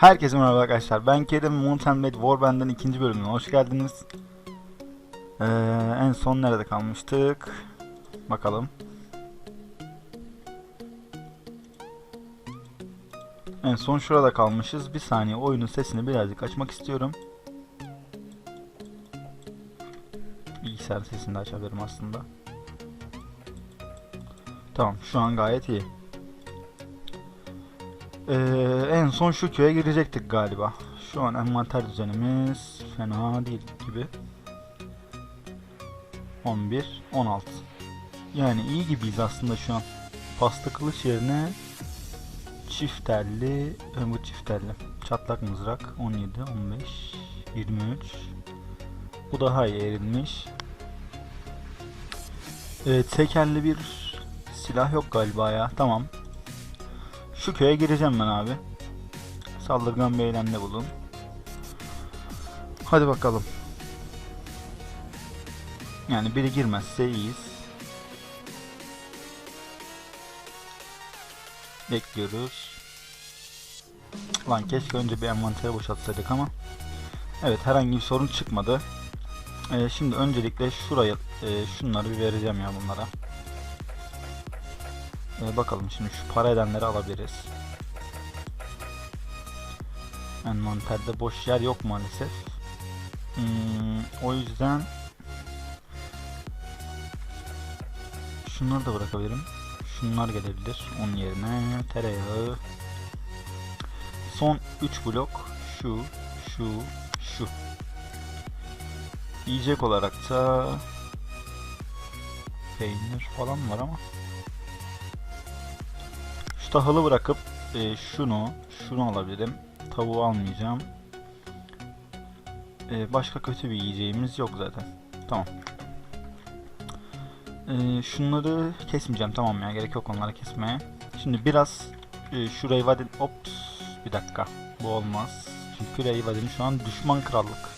Herkese merhaba arkadaşlar. Ben Kerim Mountain Blade Warband'ın ikinci bölümüne hoş geldiniz. Ee, en son nerede kalmıştık? Bakalım. En son şurada kalmışız. Bir saniye oyunun sesini birazcık açmak istiyorum. Bilgisayar sesini de açabilirim aslında. Tamam şu an gayet iyi. Ee, en son şu köye girecektik galiba. Şu an envanter düzenimiz fena değil gibi. 11, 16. Yani iyi gibiyiz aslında şu an. Pasta kılıç yerine çift telli, e, bu çift telli. Çatlak mızrak 17, 15, 23. Bu daha iyi erilmiş. Ee, tekerli bir silah yok galiba ya. Tamam. Şu köye gireceğim ben abi. Saldırgan bir eylemde bulun. Hadi bakalım. Yani biri girmezse iyiyiz. Bekliyoruz. Lan keşke önce bir envanteri boşaltsaydık ama. Evet herhangi bir sorun çıkmadı. Ee, şimdi öncelikle şuraya e, şunları bir vereceğim ya bunlara. Ee, bakalım şimdi şu para edenleri alabiliriz. Envanterde boş yer yok maalesef. Hmm, o yüzden şunları da bırakabilirim. Şunlar gelebilir. Onun yerine tereyağı. Son 3 blok şu, şu, şu. Yiyecek olarak da peynir falan var ama şu tahılı bırakıp e, şunu, şunu alabilirim. Tavuğu almayacağım. E, başka kötü bir yiyeceğimiz yok zaten. Tamam. E, şunları kesmeyeceğim tamam ya gerek yok onları kesmeye. Şimdi biraz e, şu Reyvadin... Ops bir dakika bu olmaz. Çünkü Reyvadin şu an düşman krallık.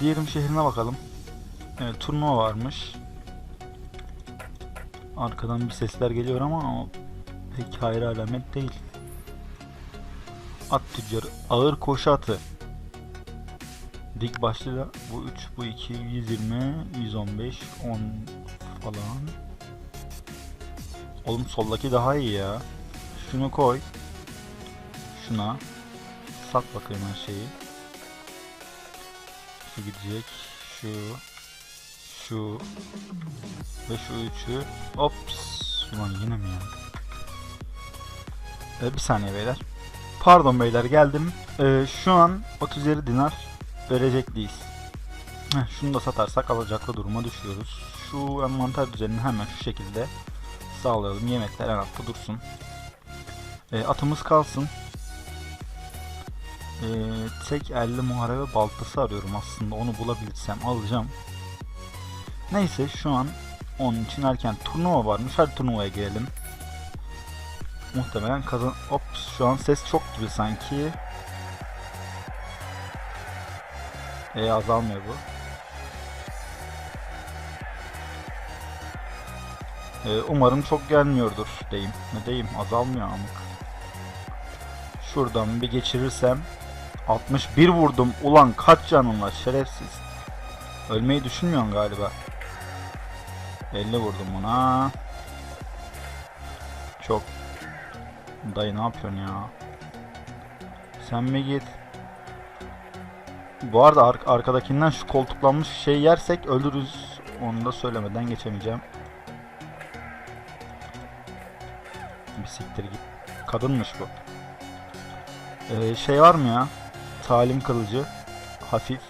Diğerim şehrine bakalım. Evet turnuva varmış. Arkadan bir sesler geliyor ama pek hayır alamet değil. At tüccarı ağır koşu atı. Dik başlı bu 3 bu 2 120 115 10 falan. Oğlum soldaki daha iyi ya. Şunu koy. Şuna. Sat bakayım her şeyi. Şu gidecek. Şu. Şu. Ve şu üçü. Ops. Ulan yine mi ya? Ee, bir saniye beyler. Pardon beyler geldim. Ee, şu an 37 dinar verecekliyiz. Heh, şunu da satarsak alacaklı duruma düşüyoruz. Şu envanter düzenini hemen şu şekilde sağlayalım. Yemekler en altta dursun. Ee, atımız kalsın. Ee, tek elli muharebe baltası arıyorum aslında. Onu bulabilirsem alacağım. Neyse şu an onun için erken turnuva varmış. Hadi turnuvaya girelim. Muhtemelen kazan... Ops şu an ses çok gibi sanki. E azalmıyor bu. E, umarım çok gelmiyordur diyeyim. Ne diyeyim azalmıyor amık. Şuradan bir geçirirsem 61 vurdum. Ulan kaç canın var şerefsiz. Ölmeyi düşünmüyorsun galiba. 50 vurdum buna. Çok Dayı ne yapıyorsun ya? Sen mi git? Bu arada ar arkadakinden şu koltuklanmış şey yersek ölürüz. Onu da söylemeden geçemeyeceğim. Bir siktir git. Kadınmış bu. Ee, şey var mı ya? Talim kılıcı. Hafif.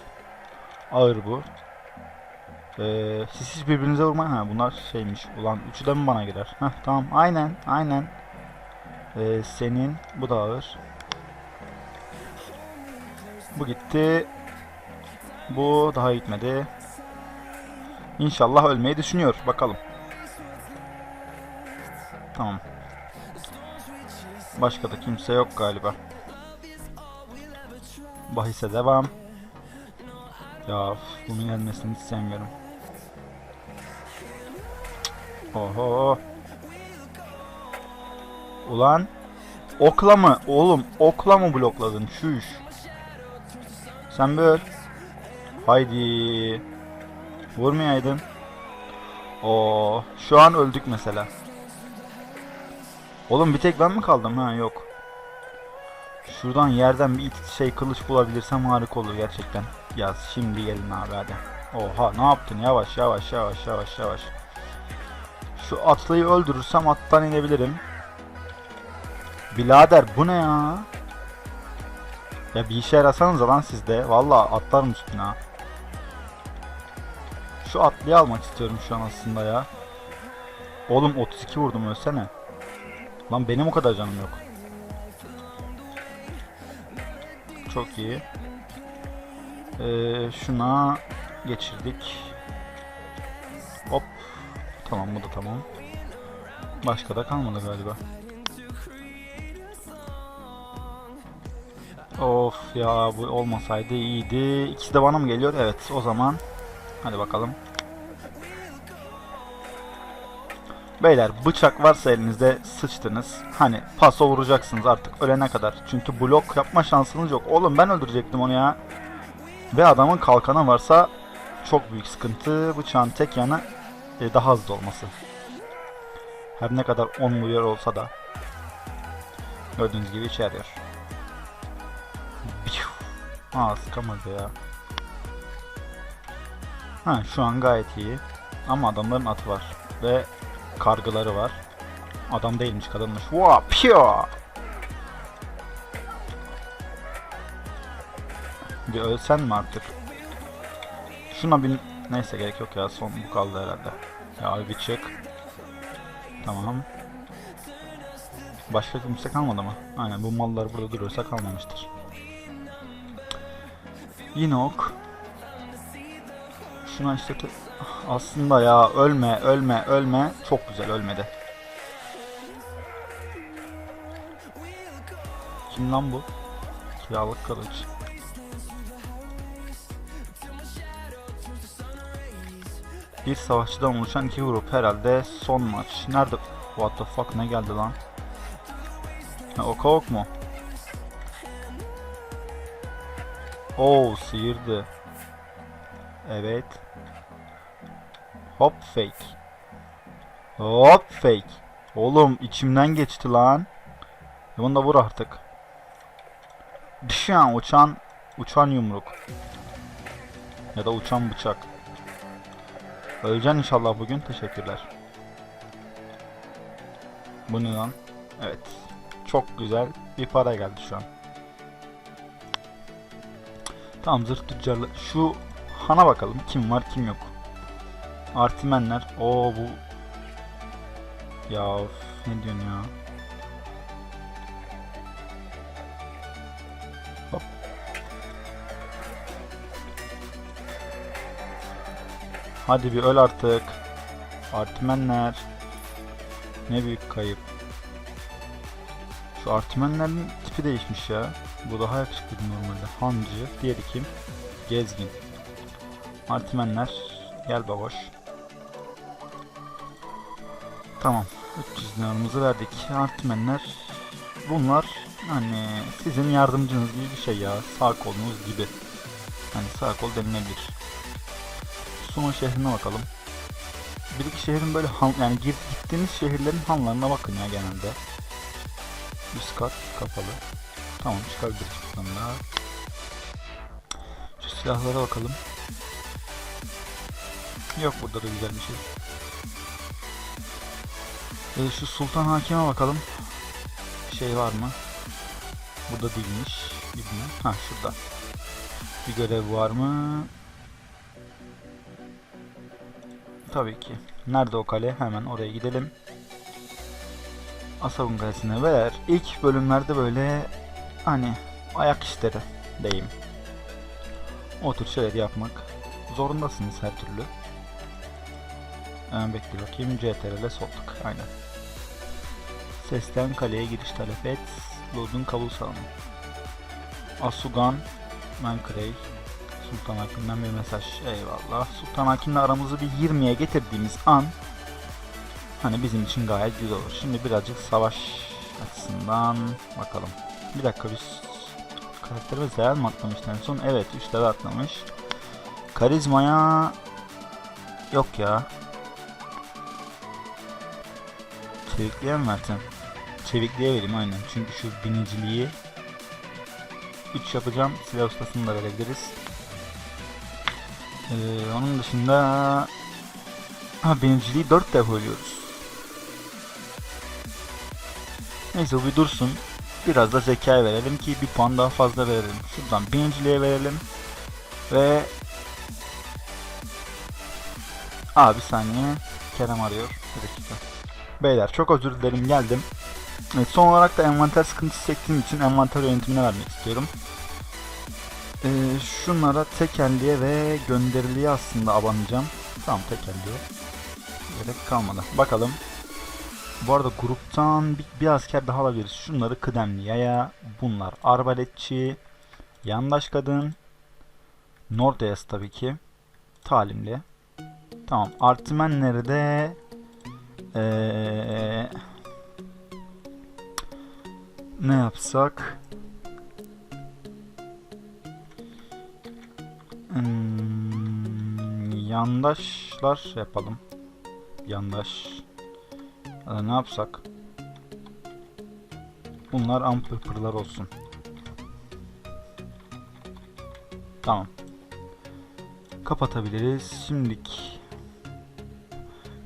Ağır bu. Ee, siz hiç birbirinize vurmayın. Ha bunlar şeymiş. Ulan üçü de mi bana girer? Heh tamam. Aynen. Aynen. Ee, senin bu da ağır. Bu gitti. Bu daha gitmedi. İnşallah ölmeyi düşünüyor. Bakalım. Tamam. Başka da kimse yok galiba. Bahise devam. Ya bunun gelmesini hiç sevmiyorum. Oho. Ulan. Okla mı? Oğlum okla mı blokladın? Şuş. Sen bir öl. Haydi. Vurmayaydın. Oo, şu an öldük mesela. Oğlum bir tek ben mi kaldım? Ha yok. Şuradan yerden bir şey kılıç bulabilirsem harika olur gerçekten. Yaz şimdi gelin abi hadi. Oha ne yaptın? Yavaş yavaş yavaş yavaş yavaş. Şu atlıyı öldürürsem attan inebilirim. Bilader bu ne ya? Ya bir işe yarasanız lan sizde. Valla atlarım üstüne ha. Şu atlıyı almak istiyorum şu an aslında ya. Oğlum 32 vurdum ölsene. Lan benim o kadar canım yok. Çok iyi. Ee, şuna geçirdik. Hop. Tamam bu da tamam. Başka da kalmadı galiba. Of ya bu olmasaydı iyiydi. İkisi de bana mı geliyor? Evet o zaman. Hadi bakalım. Beyler bıçak varsa elinizde sıçtınız. Hani paso vuracaksınız artık ölene kadar. Çünkü blok yapma şansınız yok. Oğlum ben öldürecektim onu ya. Ve adamın kalkanı varsa çok büyük sıkıntı. Bıçağın tek yanı e, daha hızlı olması. Her ne kadar 10 vuruyor olsa da. Gördüğünüz gibi. Piu. Aa sıkamadı ya. Ha şu an gayet iyi. Ama adamların atı var. Ve kargıları var. Adam değilmiş kadınmış. Vaa piyo. Bir ölsen mi artık? Şuna bir... Neyse gerek yok ya. Son bu kaldı herhalde. Ya bir çık. Tamam. Başka kimse kalmadı mı? Aynen bu mallar burada duruyorsa kalmamıştır. Yine ok. Şuna işte aslında ya ölme ölme ölme çok güzel ölmedi. Kim lan bu? Kiralık kılıç. Bir savaşçıdan oluşan iki grup herhalde son maç. Nerede? What the fuck ne geldi lan? Ha, oka ok mu? Oo sıyırdı. Evet. Hop fake. Hop fake. Oğlum içimden geçti lan. Bunu da vur artık. Düşen uçan uçan yumruk. Ya da uçan bıçak. Öleceksin inşallah bugün. Teşekkürler. Bu ne lan? Evet. Çok güzel bir para geldi şu an. Tamam zırh tüccarlı. Şu hana bakalım. Kim var kim yok. Artimenler. Oo bu. Ya of, ne diyorsun ya? Hop. Hadi bir öl artık. Artimenler. Ne büyük kayıp. Şu artimenlerin tipi değişmiş ya. Bu daha yakışıklı normalde. Hancı. Diğeri kim? Gezgin. Artimenler. Gel baboş. Tamam. 300 dinarımızı verdik. Artimenler. Bunlar hani sizin yardımcınız gibi bir şey ya. Sağ kolunuz gibi. Hani sağ kol denilebilir. Suma şehrine bakalım. Bir iki şehrin böyle han, yani gittiğiniz şehirlerin hanlarına bakın ya genelde. Üst kat kapalı. Tamam çıkabiliriz buradan da. Şu silahlara bakalım. Yok burada da güzel bir şey. Ee, şu Sultan Hakim'e bakalım. Şey var mı? Burada değilmiş. Bilmiyorum. Ha şurada. Bir görev var mı? Tabii ki. Nerede o kale? Hemen oraya gidelim. Asabın Kalesi'ne ver. İlk bölümlerde böyle hani ayak işleri deyim. O tür şeyleri yapmak zorundasınız her türlü. Hemen bekle bakayım. CTRL sol tık. Aynen. Sesten kaleye giriş talep et. Lord'un kabul salonu. Asugan Mankrey Sultan Hakim'den bir mesaj. Eyvallah. Sultan Hakim'le aramızı bir 20'ye getirdiğimiz an hani bizim için gayet güzel olur. Şimdi birazcık savaş açısından bakalım. Bir dakika biz karakterimiz değer mi atlamıştı en son? Evet 3 level atlamış. Karizmaya yok ya. Çevikliğe mi versem? Çevikliğe vereyim aynen. Çünkü şu biniciliği 3 yapacağım. Silah ustasını da verebiliriz. Ee, onun dışında ha biniciliği 4 de koyuyoruz. Neyse bu bir dursun. Biraz da zekaya verelim ki bir puan daha fazla verelim. Şuradan biniciliğe verelim. Ve Aa bir saniye. Kerem arıyor. Bir dakika. Beyler çok özür dilerim geldim. Evet, son olarak da envanter sıkıntısı çektiğim için envanter yönetimine vermek istiyorum. Ee, şunlara tekelliğe ve gönderiliğe aslında abanacağım. Tamam tekelliğe. Gerek kalmadı. Bakalım. Bu arada gruptan bir, bir asker daha alabiliriz. Şunları kıdemli yaya. Bunlar arbaletçi. Yandaş kadın. Nordeas tabii ki. Talimli. Tamam. Artimenleri de ee, ne yapsak? Hmm, yandaşlar yapalım. Yandaş. Da ne yapsak? Bunlar ampırpırlar olsun. Tamam. Kapatabiliriz. Şimdilik.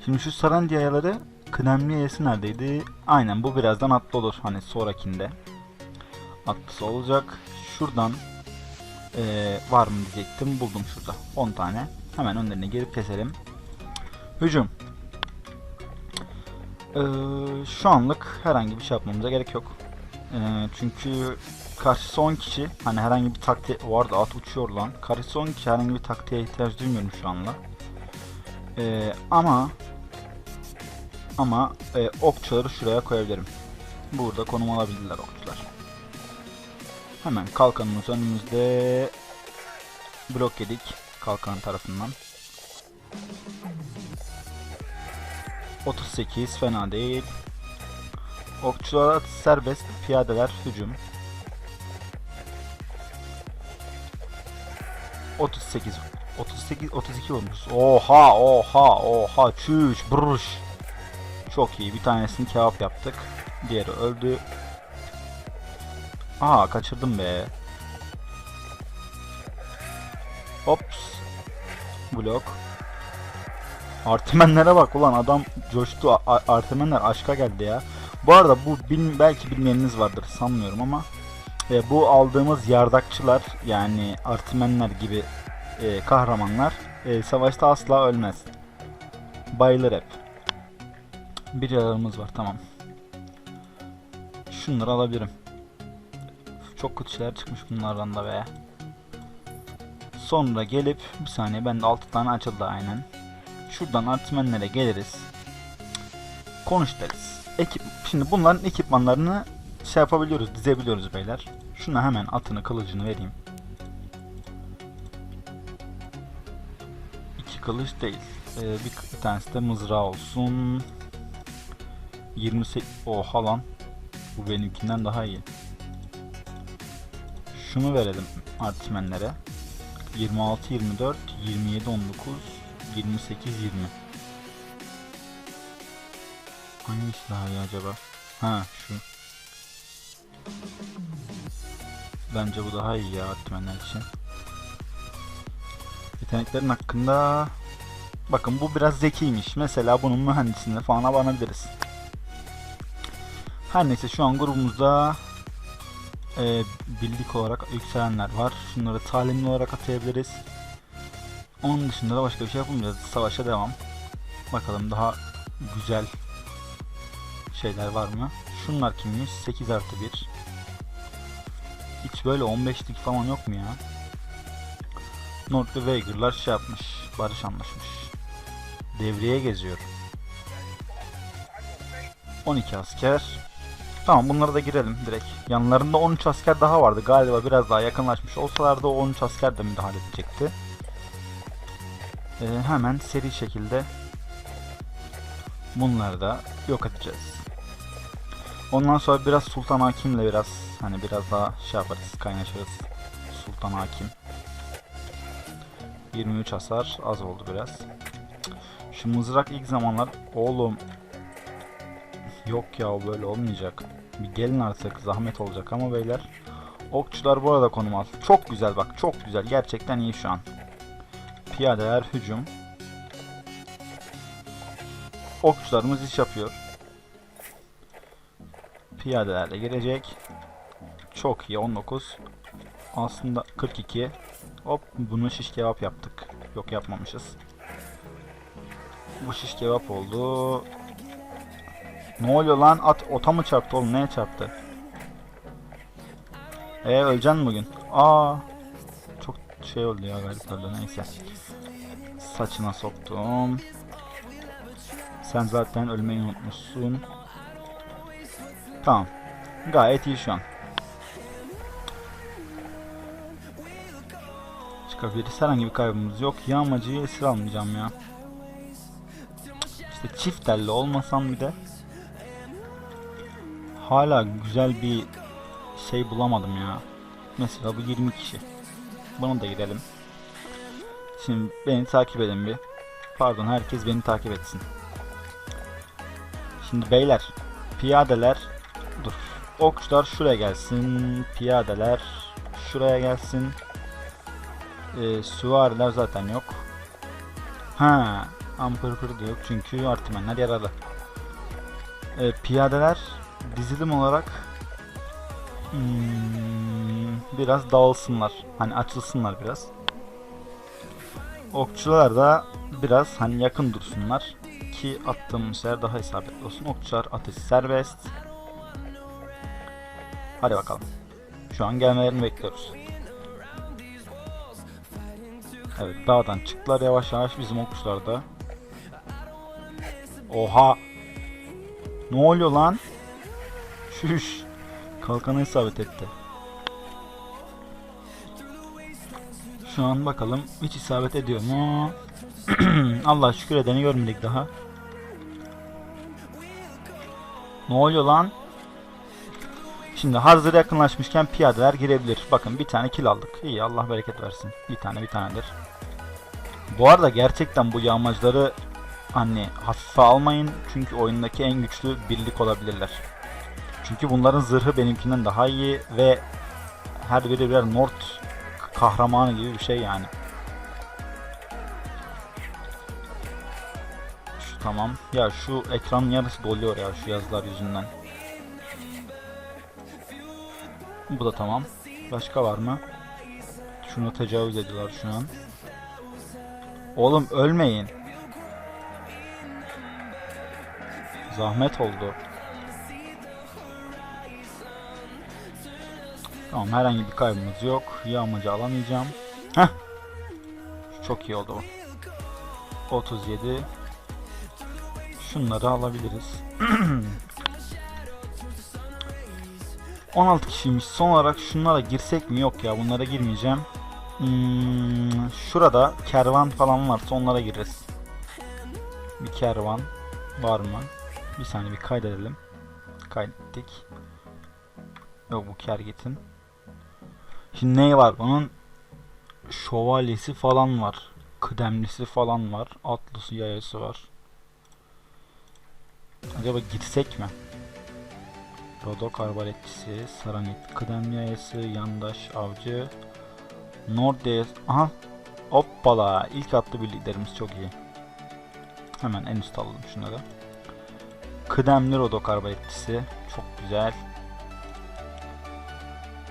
Şimdi şu Sarandiyaları kıdemli yayası neredeydi? Aynen bu birazdan atlı olur. Hani sonrakinde. Atlısı olacak. Şuradan eee, var mı diyecektim. Buldum şurada. 10 tane. Hemen önlerine gelip keselim. Hücum. Eee, şu anlık herhangi bir şey yapmamıza gerek yok. Eee, çünkü karşısı 10 kişi. Hani herhangi bir taktiğe... Arada at uçuyor lan. Karşısı 10 kişi herhangi bir taktiğe ihtiyaç duymuyorum şu anla. Eee, ama ama e, okçuları şuraya koyabilirim. Burada konum alabilirler okçular. Hemen kalkanımız önümüzde. Blok yedik kalkan tarafından. 38 fena değil. Okçulara serbest, piyadeler hücum. 38 38 32 olmuş. Oha oha oha çüş brüş. Çok iyi. Bir tanesini kebap yaptık. Diğeri öldü. Aa kaçırdım be. Ops. Blok. Artemenlere bak ulan adam coştu. A- Artemenler aşka geldi ya. Bu arada bu bil- belki bilmeyeniniz vardır sanmıyorum ama e, bu aldığımız yardakçılar yani Artemenler gibi e, kahramanlar e, savaşta asla ölmez. Bayılır hep. Bir yararımız var tamam. Şunları alabilirim. Çok kötü şeyler çıkmış bunlardan da be. Sonra gelip bir saniye bende 6 tane açıldı aynen. Şuradan artmenlere geliriz. Konuş deriz. Ekip, şimdi bunların ekipmanlarını şey yapabiliyoruz, dizebiliyoruz beyler. Şuna hemen atını, kılıcını vereyim. İki kılıç değil. Ee, bir, bir tanesi de mızrağı olsun. 28 oha lan. Bu benimkinden daha iyi. Şunu verelim artimenlere. 26 24 27 19 28 20. Hangisi daha iyi acaba? Ha şu. Bence bu daha iyi ya artimenler için. Yeteneklerin hakkında Bakın bu biraz zekiymiş. Mesela bunun mühendisliğine falan abanabiliriz. Her neyse şu an grubumuzda e, bildik olarak yükselenler var. Şunları talimli olarak atayabiliriz. Onun dışında da başka bir şey yapmayacağız. Savaşa devam. Bakalım daha güzel şeyler var mı? Şunlar kimmiş? 8 artı 1. Hiç böyle 15'lik falan yok mu ya? North Veigar'lar şey yapmış. Barış anlaşmış. Devriye geziyor. 12 asker. Tamam bunlara da girelim direkt. Yanlarında 13 asker daha vardı. Galiba biraz daha yakınlaşmış olsalardı o 13 asker de müdahale edecekti. Ee, hemen seri şekilde bunları da yok edeceğiz. Ondan sonra biraz Sultan Hakim'le biraz hani biraz daha şey yaparız, kaynaşırız. Sultan Hakim. 23 hasar az oldu biraz. Şu mızrak ilk zamanlar oğlum yok ya böyle olmayacak. Bir gelin artık zahmet olacak ama beyler. Okçular bu arada konum al. Çok güzel bak çok güzel gerçekten iyi şu an. Piyadeler hücum. Okçularımız iş yapıyor. Piyadelerle gelecek. Çok iyi 19. Aslında 42. Hop bunu şiş kebap yaptık. Yok yapmamışız. Bu şiş kebap oldu. Ne oluyor lan? At ota mı çarptı oğlum? Neye çarptı? E öleceksin bugün. Aa. Şey oldu ya galiba neyse. Saçına soktum. Sen zaten ölmeyi unutmuşsun. Tamam. Gayet iyi şu an. Çıkabiliriz. Herhangi bir kaybımız yok. Yağmacıyı esir almayacağım ya. İşte çift telli olmasam bir de hala güzel bir şey bulamadım ya. Mesela bu 20 kişi. Bunu da girelim. Şimdi beni takip edin bir. Pardon herkes beni takip etsin. Şimdi beyler piyadeler dur. Okçular şuraya gelsin. Piyadeler şuraya gelsin. Ee, süvariler zaten yok. Ha, ampırpır da yok çünkü artimenler yaralı. Ee, piyadeler dizilim olarak hmm, biraz dağılsınlar. Hani açılsınlar biraz. Okçular da biraz hani yakın dursunlar ki attığım şeyler daha isabetli olsun. Okçular atış serbest. Hadi bakalım. Şu an gelmelerini bekliyoruz. Evet dağdan çıktılar yavaş yavaş bizim okçular da. Oha. Ne oluyor lan? Şuş. Kalkana isabet etti. Şu an bakalım hiç isabet ediyor mu? Allah şükür edeni görmedik daha. Ne oluyor lan? Şimdi hazır yakınlaşmışken piyadeler girebilir. Bakın bir tane kill aldık. İyi Allah bereket versin. Bir tane bir tanedir. Bu arada gerçekten bu yağmacıları hani hafife almayın. Çünkü oyundaki en güçlü birlik olabilirler. Çünkü bunların zırhı benimkinden daha iyi ve her biri birer Nord kahramanı gibi bir şey yani. Şu tamam. Ya şu ekranın yarısı doluyor ya şu yazılar yüzünden. Bu da tamam. Başka var mı? Şunu tecavüz ediyorlar şu an. Oğlum ölmeyin. Zahmet oldu. Tamam herhangi bir kaybımız yok. Yağmacı alamayacağım. Heh. Çok iyi oldu bu. 37. Şunları alabiliriz. 16 kişiymiş. Son olarak şunlara girsek mi? Yok ya bunlara girmeyeceğim. Hmm, şurada kervan falan varsa onlara gireriz. Bir kervan var mı? Bir saniye bir kaydedelim. Kaydettik. Yok bu kergitin. Şimdi ne var bunun? Şövalyesi falan var. Kıdemlisi falan var. Atlısı yayası var. Acaba gitsek mi? Rodok arbaletçisi, Saranit, kıdemli yayası, yandaş avcı, Nordes, aha hoppala ilk atlı birliklerimiz çok iyi. Hemen en üst alalım şunları. Kıdemli Rodok arbaletçisi çok güzel.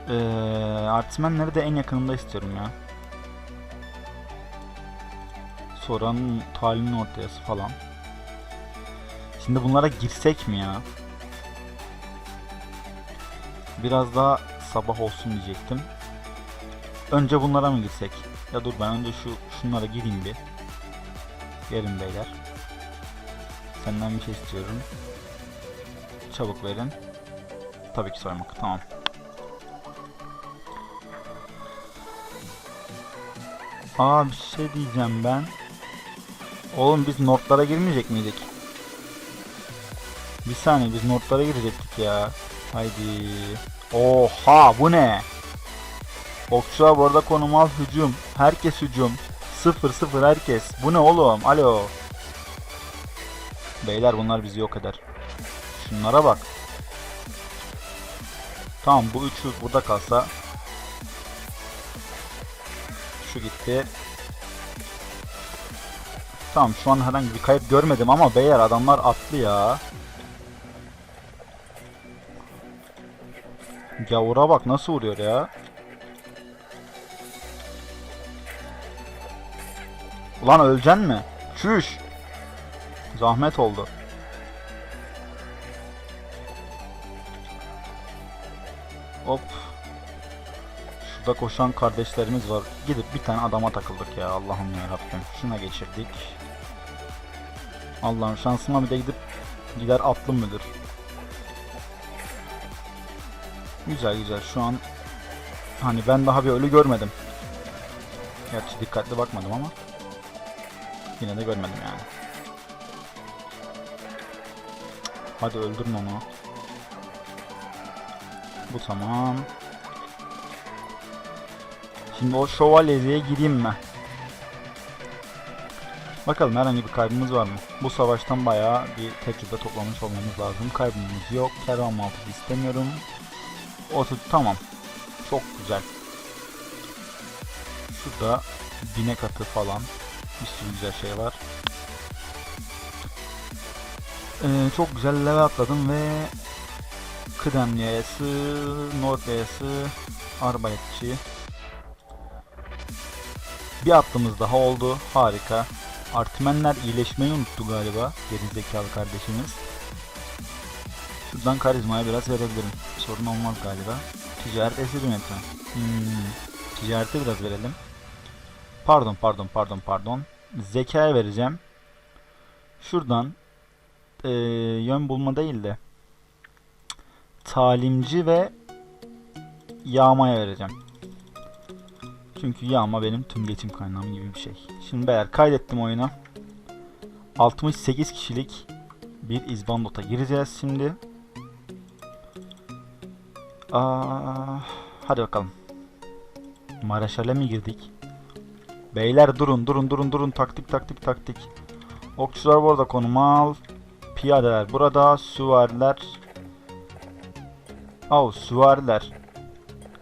Ee, artismenleri de en yakınında istiyorum ya. Soranın talinin ortayası falan. Şimdi bunlara girsek mi ya? Biraz daha sabah olsun diyecektim. Önce bunlara mı girsek? Ya dur ben önce şu şunlara gireyim bir. Gelin beyler. Senden bir şey istiyorum. Çabuk verin. Tabii ki soymak. Tamam. Aa bir şey diyeceğim ben. Oğlum biz notlara girmeyecek miydik? Bir saniye biz notlara girecektik ya. Haydi. Oha bu ne? Okçular bu arada konum al hücum. Herkes hücum. 0-0 herkes. Bu ne oğlum? Alo. Beyler bunlar bizi yok eder. Şunlara bak. Tamam bu üçü burada kalsa. Şu gitti. Tamam şu an herhangi bir kayıp görmedim ama beyler adamlar atlı ya. Gavura bak nasıl vuruyor ya. Ulan öleceksin mi? Çüş. Zahmet oldu. Hop. Şurada koşan kardeşlerimiz var. Gidip bir tane adama takıldık ya Allah'ım ya Rabbim. Şuna geçirdik. Allah'ım şansıma bir de gidip gider atlım müdür? Güzel güzel şu an hani ben daha bir ölü görmedim. Gerçi dikkatli bakmadım ama yine de görmedim yani. Hadi öldürün onu. Bu tamam. Şimdi o şövalyeye gireyim mi? Bakalım herhangi bir kaybımız var mı? Bu savaştan bayağı bir tecrübe toplamış olmamız lazım. Kaybımız yok. Kervan maltı istemiyorum. Otu tamam. Çok güzel. Şurada binek atı falan. Bir sürü güzel şey var. Ee, çok güzel level atladım ve Kıdem yayası, Nord. Bir atlımız daha oldu. Harika. Artmenler iyileşmeyi unuttu galiba. Gerizekalı kardeşimiz. Şuradan karizmaya biraz verebilirim. Sorun olmaz galiba. Ticaret esir yönetimi. Hmm. Ticarete biraz verelim. Pardon pardon pardon pardon. Zekaya vereceğim. Şuradan eee, yön bulma değil de talimci ve yağmaya vereceğim. Çünkü yağma benim tüm geçim kaynağım gibi bir şey. Şimdi beyler kaydettim oyunu. 68 kişilik bir izbandota gireceğiz şimdi. Aa, hadi bakalım. Maraşal'e mi girdik? Beyler durun durun durun durun taktik taktik taktik. Okçular burada konum al. Piyadeler burada. Süvariler. Au süvariler.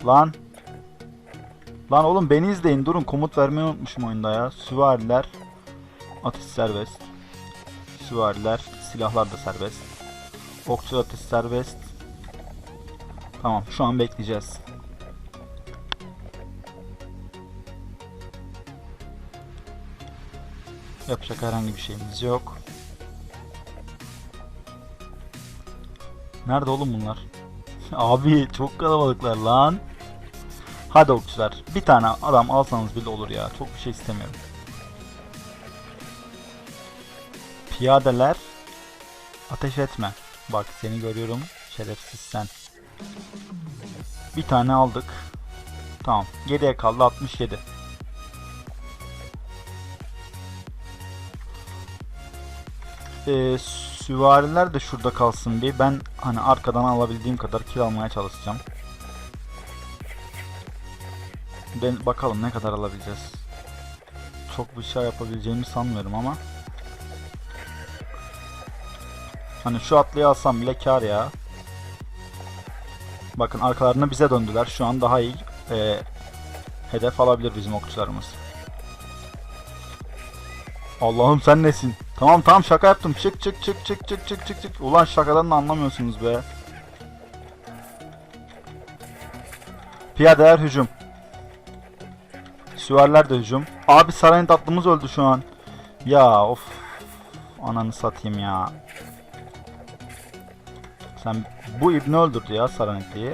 Lan. Lan oğlum beni izleyin durun komut vermeyi unutmuşum oyunda ya. Süvariler. Atış serbest. Süvariler. Silahlar da serbest. Okçu atış serbest. Tamam şu an bekleyeceğiz. Yapacak herhangi bir şeyimiz yok. Nerede oğlum bunlar? Abi çok kalabalıklar lan. Hadi okçular. Bir tane adam alsanız bile olur ya. Çok bir şey istemiyorum. Piyadeler. Ateş etme. Bak seni görüyorum. Şerefsiz sen. Bir tane aldık. Tamam. Geriye kaldı 67. Ee, süvariler de şurada kalsın bir. Ben hani arkadan alabildiğim kadar kill almaya çalışacağım. Ben bakalım ne kadar alabileceğiz. Çok bir şey yapabileceğimi sanmıyorum ama. Hani şu atlıyı alsam bile kar ya. Bakın arkalarını bize döndüler. Şu an daha iyi e, hedef alabilir bizim okçularımız. Allah'ım sen nesin? Tamam tamam şaka yaptım. Çık çık çık çık çık çık çık çık. Ulan şakadan da anlamıyorsunuz be. Piyadeler hücum. Süvariler de hücum. Abi sarayın tatlımız öldü şu an. Ya of. Ananı satayım ya. Sen bu ibni öldürdü ya Saranitli'yi.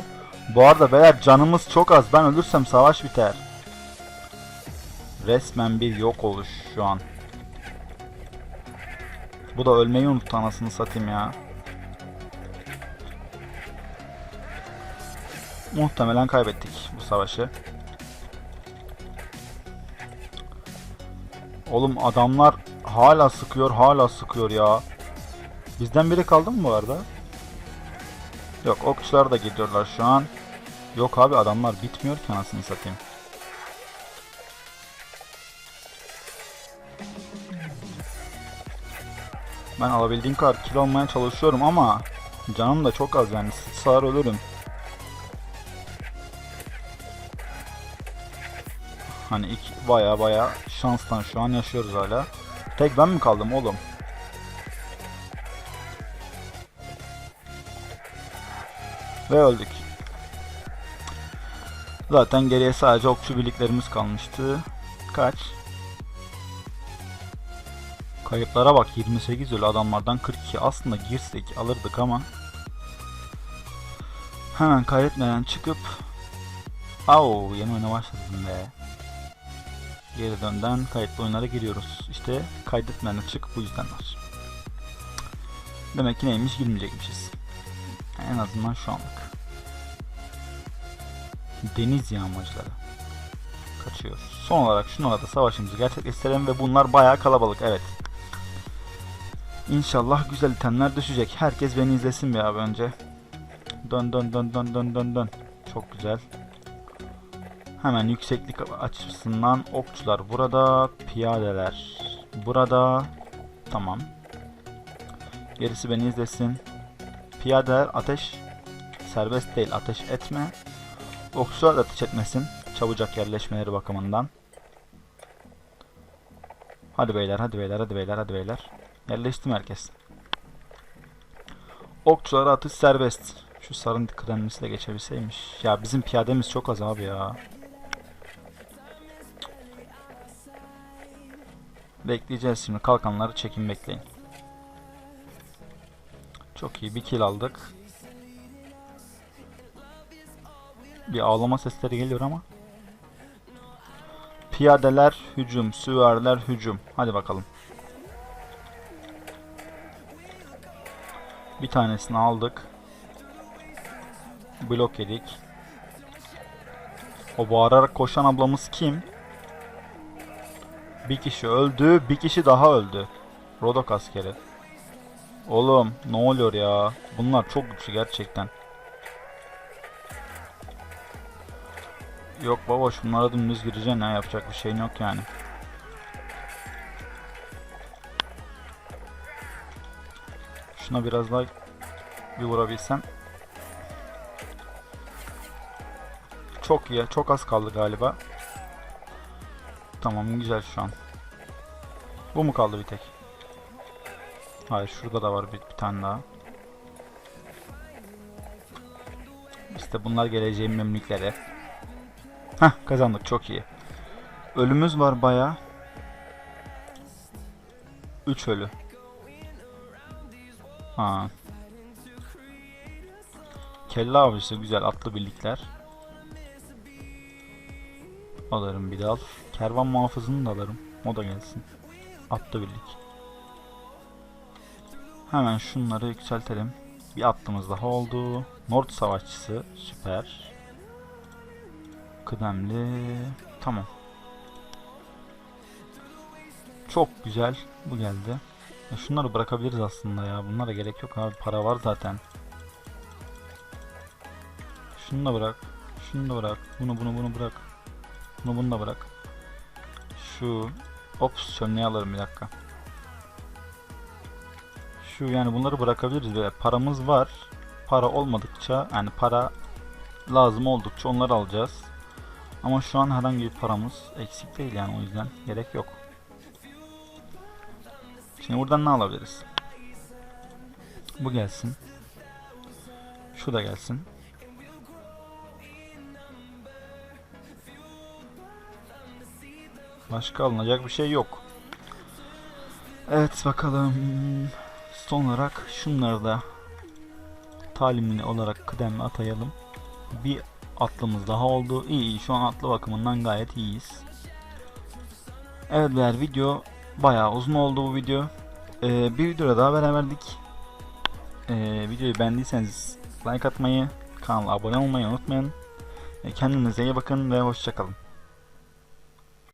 Bu arada beyler canımız çok az. Ben ölürsem savaş biter. Resmen bir yok oluş şu an. Bu da ölmeyi unuttu anasını satayım ya. Muhtemelen kaybettik bu savaşı. Oğlum adamlar hala sıkıyor hala sıkıyor ya. Bizden biri kaldı mı bu arada? Yok okçular da gidiyorlar şu an. Yok abi adamlar bitmiyor ki anasını satayım. Ben alabildiğim kadar kill almaya çalışıyorum ama canım da çok az yani sağır ölürüm. Hani iki, baya baya şanstan şu an yaşıyoruz hala. Tek ben mi kaldım oğlum? Ve öldük. Zaten geriye sadece okçu birliklerimiz kalmıştı. Kaç? Kayıplara bak 28 ölü adamlardan 42. Aslında girsek alırdık ama. Hemen kaybetmeden çıkıp Au yeni oyuna başladım be. Geri dönden kayıtlı oyunlara giriyoruz. İşte kaydetmeden çık bu yüzden var. Demek ki neymiş girmeyecekmişiz. En azından şu anlık. Deniz yağmacıları. Kaçıyoruz. Son olarak şunlara da savaşımızı gerçekleştirelim ve bunlar bayağı kalabalık evet. İnşallah güzel itemler düşecek. Herkes beni izlesin bir abi önce. Dön dön dön dön dön dön dön. Çok güzel. Hemen yükseklik açısından okçular burada, piyadeler burada. Tamam. Gerisi beni izlesin. Piyadeler ateş serbest değil ateş etme. Okçular da ateş etmesin. Çabucak yerleşmeleri bakımından. Hadi beyler, hadi beyler, hadi beyler, hadi beyler. Yerleştim herkes. Okçulara atış serbest. Şu sarın kıdemlisi de geçebilseymiş. Ya bizim piyademiz çok az abi ya. Bekleyeceğiz şimdi. Kalkanları çekin bekleyin. Çok iyi. Bir kill aldık. Bir ağlama sesleri geliyor ama. Piyadeler hücum. Süvariler hücum. Hadi bakalım. Bir tanesini aldık. Blok yedik. O bağırarak koşan ablamız kim? Bir kişi öldü, bir kişi daha öldü. Rodok askeri. Oğlum ne oluyor ya? Bunlar çok güçlü gerçekten. Yok baba şunlara dümdüz gireceksin ya yapacak bir şeyin yok yani. Şuna biraz daha bir vurabilsem. Çok iyi. Çok az kaldı galiba. Tamam güzel şu an. Bu mu kaldı bir tek? Hayır şurada da var bir, bir tane daha. İşte bunlar geleceğin memlükleri. Heh kazandık çok iyi. Ölümüz var baya. 3 ölü. Ha. Kelle avcısı güzel atlı birlikler. Alırım bir dal. Kervan muhafızını da alırım. O da gelsin. Atlı birlik. Hemen şunları yükseltelim. Bir attığımız daha oldu. Nord savaşçısı süper. Kıdemli. Tamam. Çok güzel. Bu geldi. Ya şunları bırakabiliriz aslında ya. Bunlara gerek yok abi. Para var zaten. Şunu da bırak. Şunu da bırak. Bunu bunu bunu bırak. Bunu bunu da bırak. Şu Ops çönleyi alırım bir dakika. Şu yani bunları bırakabiliriz böyle paramız var. Para olmadıkça yani para lazım oldukça onları alacağız. Ama şu an herhangi bir paramız eksik değil yani o yüzden gerek yok. Şimdi buradan ne alabiliriz? Bu gelsin. Şu da gelsin. Başka alınacak bir şey yok. Evet bakalım. Son olarak şunları da talimli olarak kıdemli atayalım. Bir atlımız daha oldu. İyi şu an atlı bakımından gayet iyiyiz. Evet beyler video bayağı uzun oldu bu video. Ee, bir videoda daha beraberdik. Ee, videoyu beğendiyseniz like atmayı, kanala abone olmayı unutmayın. Ee, kendinize iyi bakın ve hoşçakalın.